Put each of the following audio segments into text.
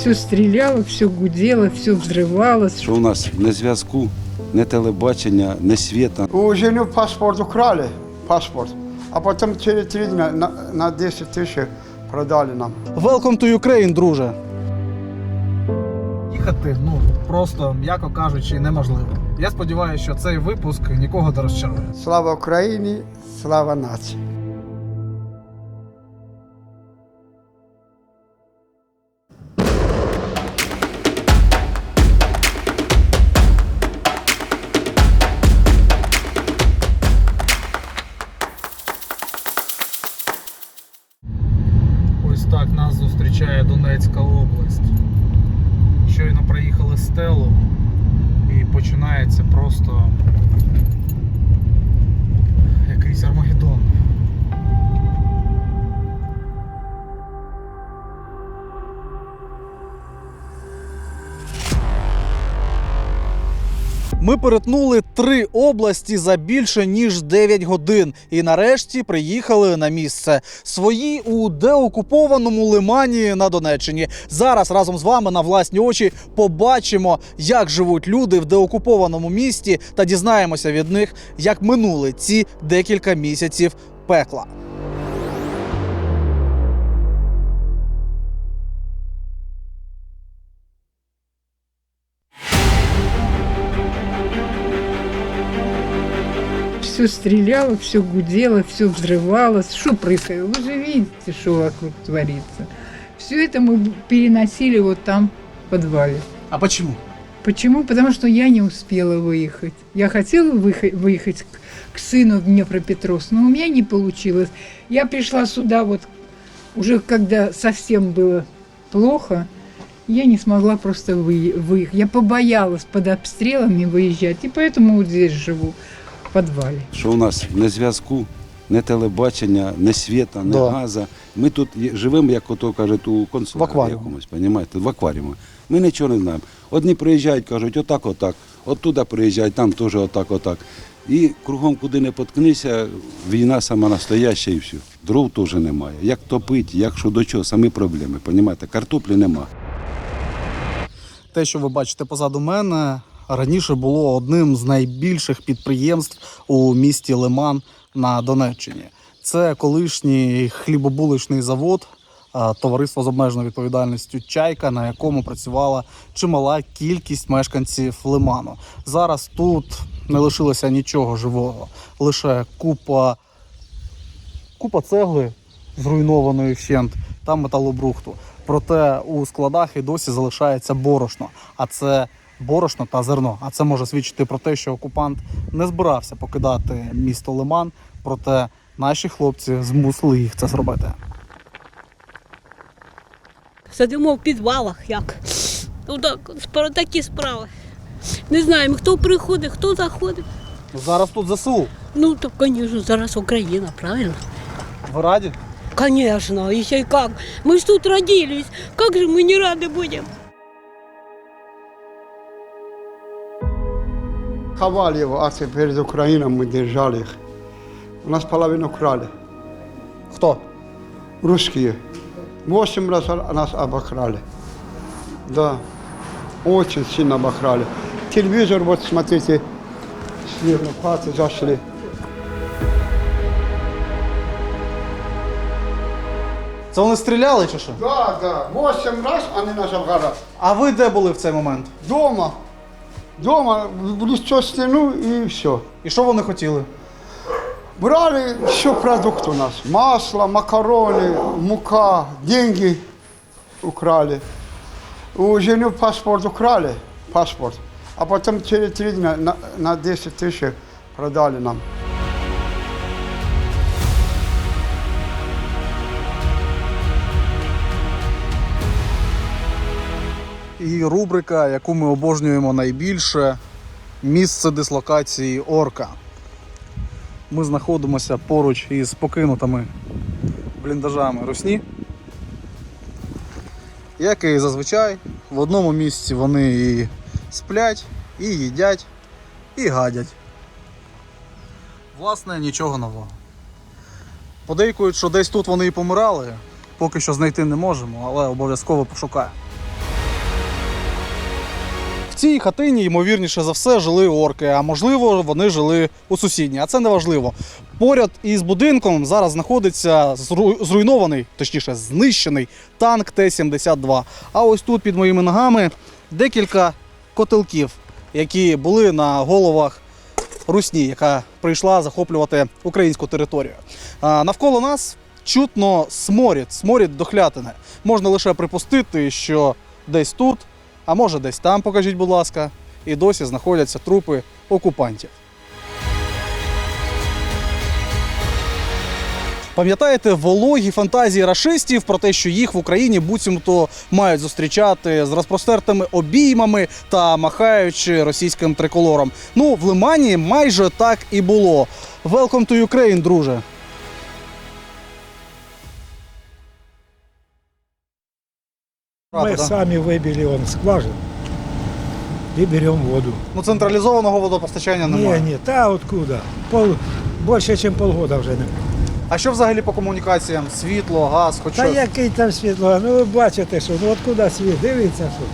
Все стреляло, все гудело, все взрывалось. Що у нас не зв'язку, не телебачення, не світа. У жену паспорт украли, паспорт. А потом через три дня на, на 10 тысяч продали нам. Welcome to Ukraine, друже. Їхати, ну просто, м'яко кажучи, неможливо. Я сподіваюся, що цей випуск нікого не розчарує. Слава Україні, слава нації. Ми перетнули три області за більше ніж 9 годин і нарешті приїхали на місце. Свої у деокупованому лимані на Донеччині. Зараз разом з вами на власні очі побачимо, як живуть люди в деокупованому місті, та дізнаємося від них, як минули ці декілька місяців пекла. Все стреляло, все гудело, все взрывалось. Что происходило? Вы же видите, что вокруг творится. Все это мы переносили вот там в подвале. А почему? Почему? Потому что я не успела выехать. Я хотела выехать, к, к сыну в Днепропетровск, но у меня не получилось. Я пришла сюда вот уже когда совсем было плохо, я не смогла просто вы- выехать. Я побоялась под обстрелами выезжать, и поэтому вот здесь живу, в. Що у нас не зв'язку, не телебачення, не світа, не Да. газа. Ми тут живемо, як ото кажуть, у консуляті якомусь, понімаєте, в акваріумі. Ми нічого не знаємо. Одні приїжджають, кажуть, отак, отак, оттуда приїжджають, там теж отак, отак. І кругом, куди не поткнися, війна сама настояща і все. Дров теж немає. Як топити, як що до чого, самі проблеми, понімаєте? Картоплі нема. Те, що ви бачите позаду мене, раніше було одним з найбільших підприємств у місті Лиман на Донеччині. Це колишній хлібобуличний завод, товариство з обмеженою відповідальністю Чайка, на якому працювала чимала кількість мешканців Лиману. Зараз тут не лишилося нічого живого, лише купа, купа цегли зруйнованої вщент та металобрухту. Проте у складах і досі залишається борошно. А це борошно та зерно. А це може свідчити про те, що окупант не збирався покидати місто Лиман. Проте наші хлопці змусили їх це зробити. Сидимо в підвалах як. Ну так, спра- такі справи. Не знаємо, хто приходить, хто заходить. Зараз тут ЗСУ. Ну, то, звісно, зараз Україна, правильно? Ви раді? Конечно, еще и как. Мы ж тут родились. Как же мы не рады будем? Ховали его, а перед Украиной мы держали их. У нас половину украли. Хто? Русские. Восемь раз нас обокрали. Да. Очень сильно обокрали. Телевизор, вот смотрите, слева хаты зашли. Це вони стріляли чи що? Да, да. Восемь раз они нас обокрали. А ви де були в цей момент? Дома. Дома, в лицо стену и все. І що вони хотіли? Брали все продукт у нас. Масло, макароны, мука, деньги украли. У жены паспорт украли, паспорт. А потом через три дня на, на 10 тысяч продали нам. І рубрика, яку ми обожнюємо найбільше місце дислокації орка. Ми знаходимося поруч із покинутими бліндажами русні. Як і зазвичай, в одному місці вони і сплять, і їдять, і гадять. Власне, нічого нового. Подейкують, що десь тут вони і помирали. Поки що знайти не можемо, але обов'язково пошукаємо. Цій хатині, ймовірніше за все, жили орки, а можливо, вони жили у сусідній. А це не важливо. Поряд із будинком зараз знаходиться зруйнований, точніше, знищений танк Т-72. А ось тут під моїми ногами декілька котелків, які були на головах Русні, яка прийшла захоплювати українську територію. А навколо нас чутно сморід, сморід дохлятини. Можна лише припустити, що десь тут, а може десь там, покажіть, будь ласка, і досі знаходяться трупи окупантів. Пам'ятаєте вологі фантазії рашистів про те, що їх в Україні буцімто мають зустрічати з розпростертими обіймами та махаючи російським триколором. Ну, в Лимані майже так і було. Welcome to Ukraine, друже. Да? сами выбили он скважину и берем воду. Ну, централізованого водопостачання немає. Не, не, та откуда? Пол, больше, чем полгода вже не. А що взагалі по комунікаціям? Світло, газ, хоч Та щось? який там світло? Ну ви бачите, що ну откуда світ? Дивіться, що.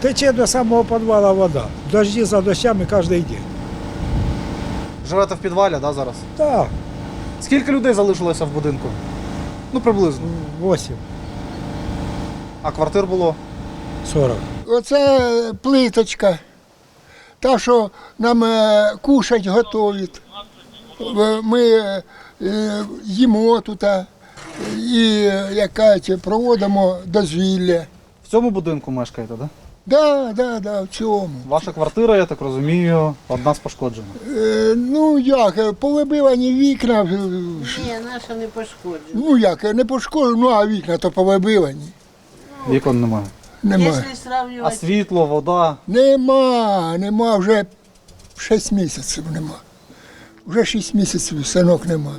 Тече до самого підвала вода. Дожді за дощами кожен день. Живете в підвалі, да, зараз? Так, Скільки людей залишилося в будинку? Ну, приблизно. 8, А квартир було? 40. Оце плиточка. Та, що нам е, кушать готують. Е, Ми е, їмо тут і яка це, проводимо дозвілля. В цьому будинку мешкаєте, да? Да, да, да, в цьому. Ваша квартира, я так розумію, одна з пошкоджена. Е, Ну як, повибивані вікна. Ні, наша не пошкоджена. Ну як, не пошкоджені, ну а вікна то повибивані. Вікон немає. Нема. Якщо А сравнювати, світло, вода. Нема, нема, вже 6 місяців нема. Вже 6 місяців синок нема.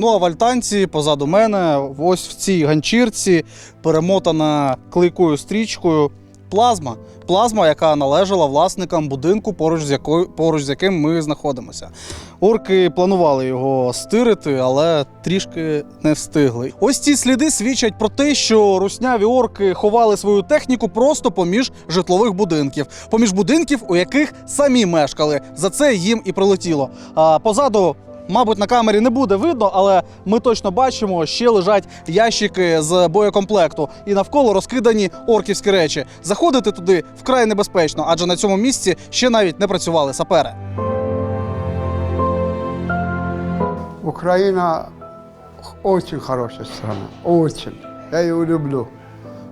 Ну а в альтанці позаду мене, ось в цій ганчірці, перемотана клейкою стрічкою плазма. Плазма, яка належала власникам будинку, поруч з, якою, поруч з яким ми знаходимося. Орки планували його стирити, але трішки не встигли. Ось ці сліди свідчать про те, що русняві орки ховали свою техніку просто поміж житлових будинків, поміж будинків, у яких самі мешкали. За це їм і прилетіло. А позаду Мабуть, на камері не буде видно, але ми точно бачимо, ще лежать ящики з боєкомплекту, і навколо розкидані орківські речі. Заходити туди вкрай небезпечно, адже на цьому місці ще навіть не працювали сапери. Украина очень хорошая страна, очень. Я ее люблю.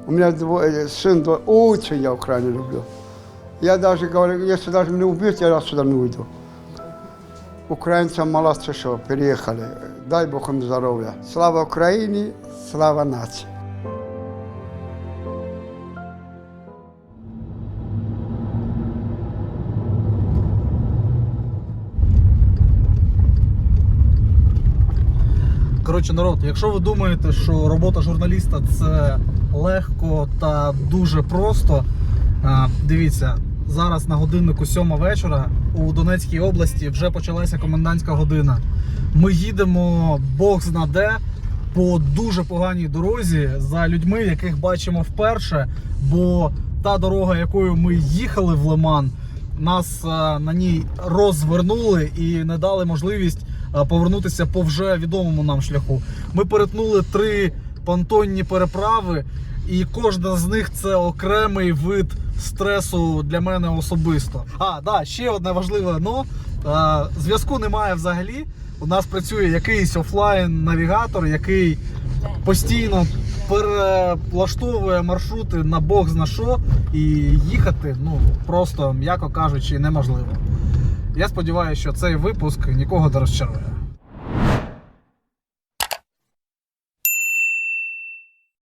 У меня двое, сын, двое, очень я Украину люблю. Я даже говорю, если даже меня убьют, я отсюда не уйду. Украинцы молодцы, что переехали. Дай Бог им здоровья. Слава Украине, слава нации. Коротше, народ, якщо ви думаєте, що робота журналіста це легко та дуже просто, дивіться, зараз на годиннику 7 вечора у Донецькій області вже почалася комендантська година. Ми їдемо Бог зна де по дуже поганій дорозі за людьми, яких бачимо вперше. Бо та дорога, якою ми їхали в Лиман, нас е, на ній розвернули і не дали можливість е, повернутися по вже відомому нам шляху. Ми перетнули три понтонні переправи, і кожна з них це окремий вид стресу для мене особисто. А, да, ще одне важливе но. Е, Зв'язку немає взагалі. У нас працює якийсь офлайн-навігатор, який постійно переплаштовує маршрути на Бог зна що, і їхати, ну просто, м'яко кажучи, неможливо. Я сподіваюся, що цей випуск нікого не розчарує.